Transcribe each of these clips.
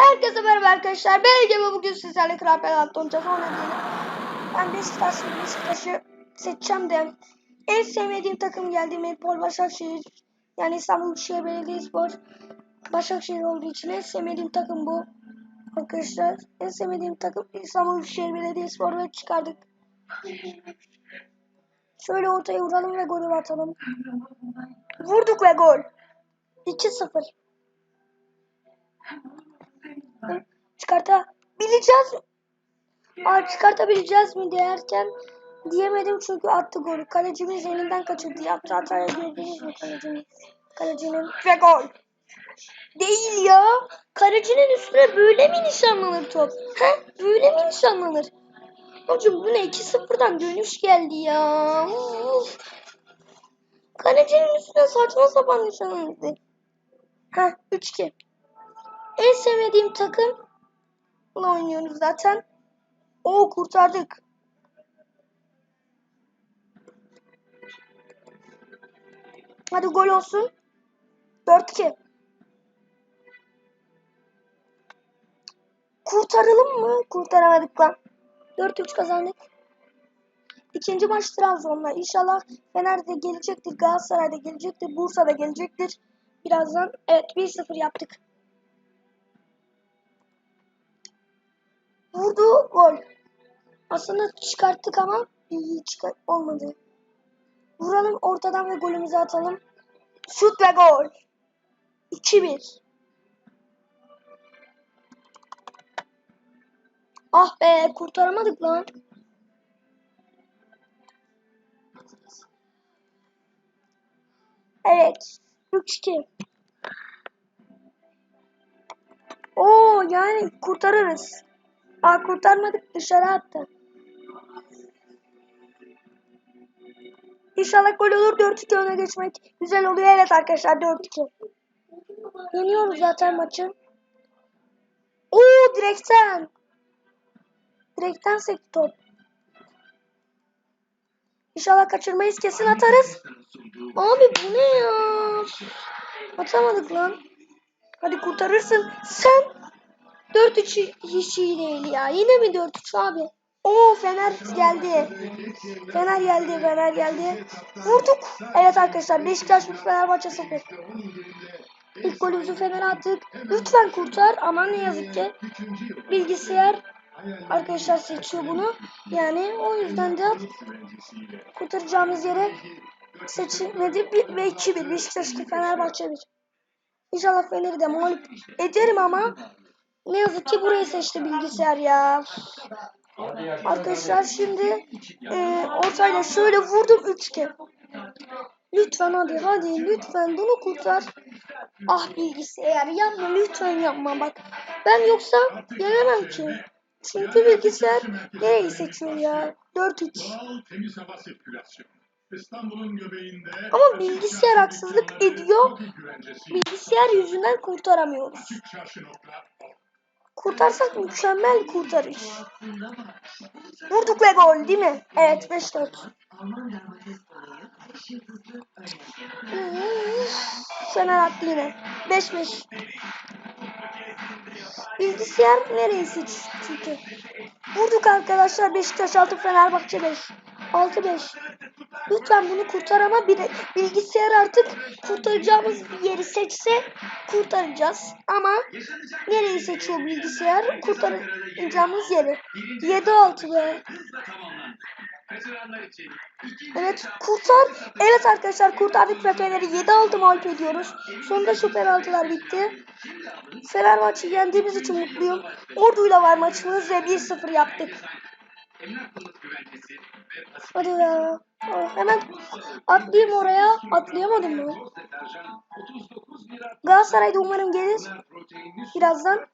Herkese merhaba arkadaşlar. Ben Ege ve bugün sizlerle Kral Penaltı oynayacağız. Ona diyelim. Ben Beşiktaş Beşiktaş'ı seçeceğim de en sevmediğim takım geldi Medipol Başakşehir. Yani İstanbul Büyükşehir Belediyespor Başakşehir olduğu için en sevmediğim takım bu. Arkadaşlar en sevmediğim takım İstanbul Büyükşehir Belediyespor ve çıkardık. Şöyle ortaya vuralım ve golü atalım. Vurduk ve gol. 2-0. Çıkartabileceğiz? Aa, çıkartabileceğiz mi derken diyemedim çünkü attı golü. Kalecimiz elinden kaçırdı. Yaptı hataya gördünüz mü kalecimiz? Kalecinin ve gol. Değil ya. Kalecinin üstüne böyle mi nişanlanır top? He? Böyle mi nişanlanır? Hocam bu ne? 2-0'dan dönüş geldi ya. Uf. Kalecinin üstüne saçma sapan nişanlandı. Ha 3-2. En sevmediğim takım oynuyoruz zaten. O kurtardık. Hadi gol olsun. 4-2. Kurtaralım mı? Kurtaramadık lan. 4-3 kazandık. İkinci maç Trabzon'la. İnşallah Fener'de gelecektir, Galatasaray'da gelecektir, Bursa'da gelecektir. Birazdan evet 1-0 yaptık. Vurdu gol. Aslında çıkarttık ama iyi olmadı. Vuralım ortadan ve golümüzü atalım. Şut ve gol. 2-1. Ah be kurtaramadık lan. Evet. 3-2. Oo yani kurtarırız. Aa kurtarmadık dışarı attı. İnşallah gol olur 4-2 öne geçmek güzel oluyor. Evet arkadaşlar 4-2. Yeniyoruz zaten maçı. Oo direkten. Direkten sekti top. İnşallah kaçırmayız kesin atarız. Abi bu ne ya? Atamadık lan. Hadi kurtarırsın. Sen 4-3 hiç iyi değil ya. Yine mi 4-3 abi? Oo Fener geldi. Fener geldi, Fener geldi. Vurduk. Evet arkadaşlar Beşiktaş 3 Fenerbahçe 0. İlk golümüzü Fener'e attık. Lütfen kurtar ama ne yazık ki bilgisayar arkadaşlar seçiyor bunu. Yani o yüzden de kurtaracağımız yere seçilmedi Bir- ve 2-1 Beşiktaş 2 Fenerbahçe 1. İnşallah Fener'i de mağlup ederim ama ne yazık ki burayı seçti bilgisayar ya. Arkadaşlar şimdi e, ortayla şöyle vurdum 3-2. Lütfen hadi hadi lütfen bunu kurtar. Ah bilgisayar yapma lütfen yapma bak. Ben yoksa yenemem ki. Çünkü bilgisayar nereyi seçiyor ya? 4-3. Doğal temiz hava sirkülasyonu. İstanbul'un göbeğinde Ama bilgisayar haksızlık ediyor. Bilgisayar yüzünden kurtaramıyoruz. Kurtarsak mükemmel kurtarış. Vurduk ve gol değil mi? Evet 5-4. Alman dramatist olayı beş yıldızlı örnek. Fener attı yine. 5-5. Bilgisayar nereyi seçti? Vurduk arkadaşlar Beşiktaş 6 Fenerbahçe 5. 6-5. Lütfen bunu kurtar ama bir bilgisayar artık kurtaracağımız bir yeri seçse kurtaracağız. Ama nereyi seçiyor bilgisayar? Kurtaracağımız yeri. 7-6 be. Evet kurtar. Evet arkadaşlar kurtardık ve Fener'i 7-6 mağlup ediyoruz. Sonunda şu penaltılar bitti. Fenerbahçe yendiğimiz için mutluyum. Ordu'yla var maçımız ve 1-0 yaptık. Hadi ya. Hemen atlayayım oraya. Atlayamadım mı? Galatasaray'da umarım gelir. Birazdan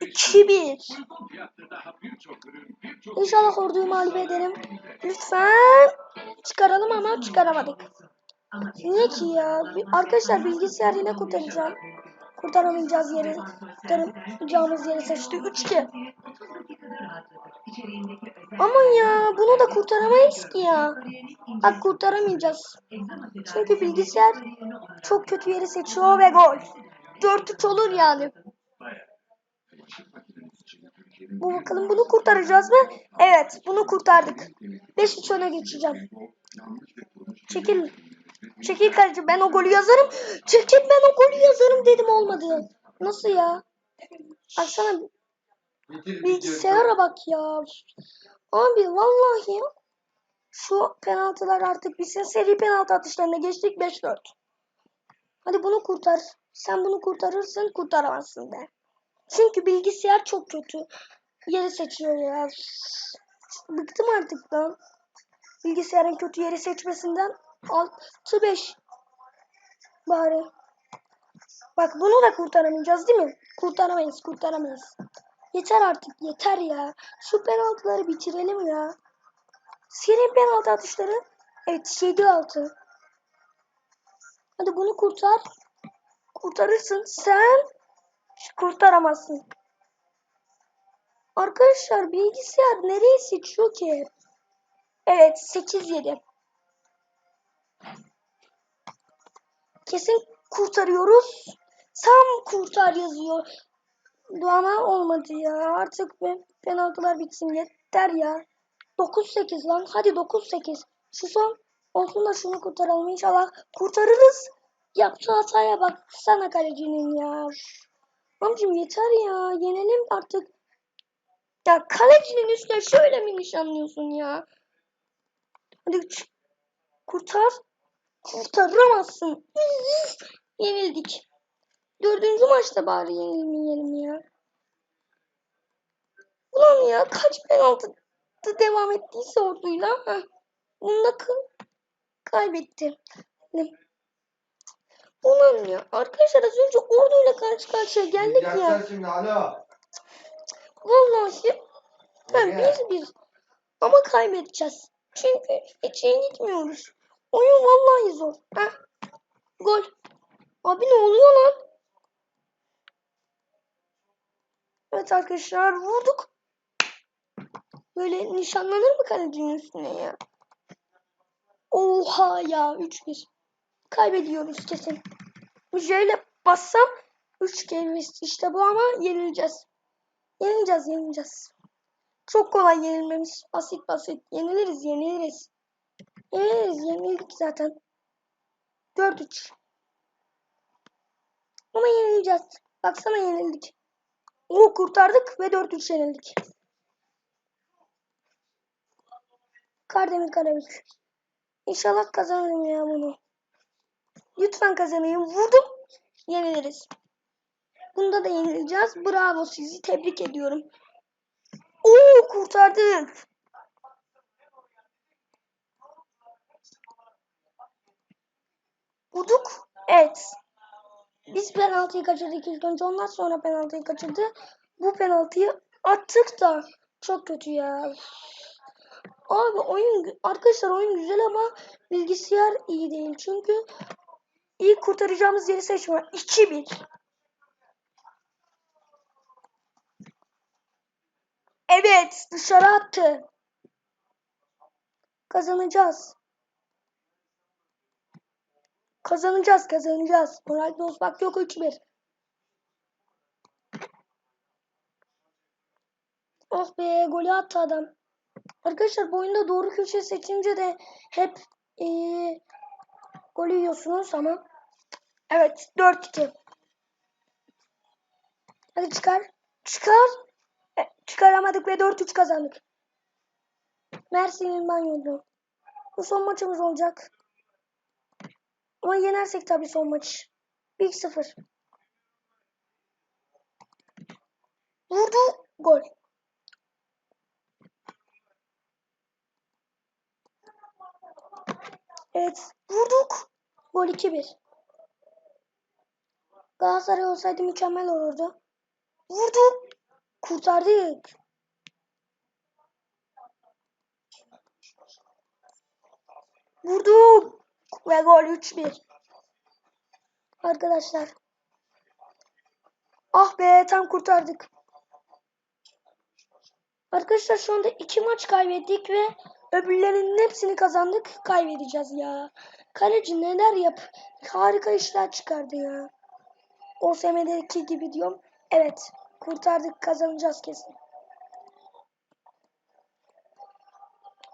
2-1. İnşallah orduyu mağlup ederim. Lütfen. Çıkaralım ama çıkaramadık. Niye ki ya? Arkadaşlar bilgisayar yine kurtaracağım. Kurtaramayacağız yeri. Kurtaracağımız yeri seçti. 3-2. Aman ya bunu da kurtaramayız ki ya. Bak kurtaramayacağız. Çünkü bilgisayar çok kötü yeri seçiyor ve gol. 4-3 olur yani. Bu bakalım bunu kurtaracağız mı? Evet bunu kurtardık. 5-3 öne geçeceğim. Çekil. Çekil kaleci ben o golü yazarım. Çekil ben o golü yazarım dedim olmadı. Nasıl ya? Baksana bilgisayara bak ya. Abi vallahi şu penaltılar artık bitsin. Seri penaltı atışlarına geçtik 5-4. Hadi bunu kurtar. Sen bunu kurtarırsın kurtaramazsın de. Çünkü bilgisayar çok kötü. Yeri seçiyor ya. Bıktım artık lan. Bilgisayarın kötü yeri seçmesinden 6-5 bari. Bak bunu da kurtaramayacağız değil mi? Kurtaramayız, kurtaramayız. Yeter artık, yeter ya. Şu penaltıları bitirelim ya. Seri penaltı atışları. Evet, 7-6. Hadi bunu kurtar. Kurtarırsın. Sen kurtaramazsın. Arkadaşlar bilgisayar nereyi seçiyor ki? Evet 8-7. Kesin kurtarıyoruz. Sam kurtar yazıyor. Ama olmadı ya. Artık be, penaltılar bitsin yeter ya. 9-8 lan. Hadi 9-8. Şu son olsun da şunu kurtaralım inşallah. Kurtarırız. Yaptığı hataya bak sana kalecinin ya. Amcım yeter ya. Yenelim artık. Ya kalecinin üstüne şöyle mi nişanlıyorsun ya? Hadi kurtar. Kurtaramazsın. Yenildik. Dördüncü maçta bari yenilmeyelim ya. Ulan ya kaç penaltı devam ettiyse orduyla. Heh. Bunda ka- kaybetti. Ulan ya arkadaşlar az önce orduyla karşı karşıya geldik ya. Gelsene şimdi alo. Vallahi ben biz biz ama kaybedeceğiz. Çünkü hiç iyi gitmiyoruz. Oyun vallahi zor. Heh. Gol. Abi ne oluyor lan? Evet arkadaşlar vurduk. Böyle nişanlanır mı kalecinin üstüne ya? Oha ya 3-1. Kaybediyoruz kesin. Şöyle bassam 3 kere işte bu ama yenileceğiz. Yenileceğiz yenileceğiz. Çok kolay yenilmemiz. Basit basit. Yeniliriz yeniliriz. Yeniliriz yenildik zaten. 4-3. Ama yenileceğiz. Baksana yenildik. O kurtardık ve 4-3 yenildik. Kardemir Karabük. İnşallah kazanırım ya bunu. Lütfen kazanayım. Vurdum. Yeniliriz. Bunda da yenileceğiz. Bravo sizi. Tebrik ediyorum. Oo kurtardık. Vurduk. Evet. Biz penaltıyı kaçırdık ilk önce. Ondan sonra penaltıyı kaçırdı. Bu penaltıyı attık da çok kötü ya. Abi oyun arkadaşlar oyun güzel ama bilgisayar iyi değil. Çünkü ilk kurtaracağımız yeri seçme. 2-1. Evet dışarı attı. Kazanacağız. Kazanacağız kazanacağız. Moral bozmak yok 3-1. Oh be golü attı adam. Arkadaşlar bu oyunda doğru köşe seçince de hep ee, golü yiyorsunuz ama. Evet 4-2. Hadi çıkar. Çıkar. E, çıkaramadık ve 4-3 kazandık. Mersin'in banyodu. Bu son maçımız olacak. Ama yenersek tabii son maç. 1-0. Vurdu. Gol. Evet. Vurduk. Gol 2-1. Galatasaray olsaydı mükemmel olurdu. Vurduk. Kurtardık. Vurdum. Ve gol 3-1. Arkadaşlar. Ah be tam kurtardık. Arkadaşlar şu anda iki maç kaybettik ve öbürlerinin hepsini kazandık. Kaybedeceğiz ya. Kaleci neler yap? Harika işler çıkardı ya. OSM'deki gibi diyorum. Evet. Kurtardık kazanacağız kesin.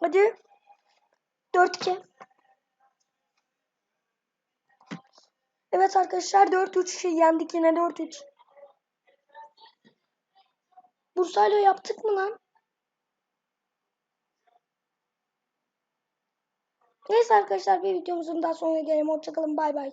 Hadi. 4-2. Evet arkadaşlar 4-3 yendik yine 4-3. Bursa'yla yaptık mı lan? Neyse arkadaşlar bir videomuzun daha sonuna gelelim. Hoşçakalın bay bay.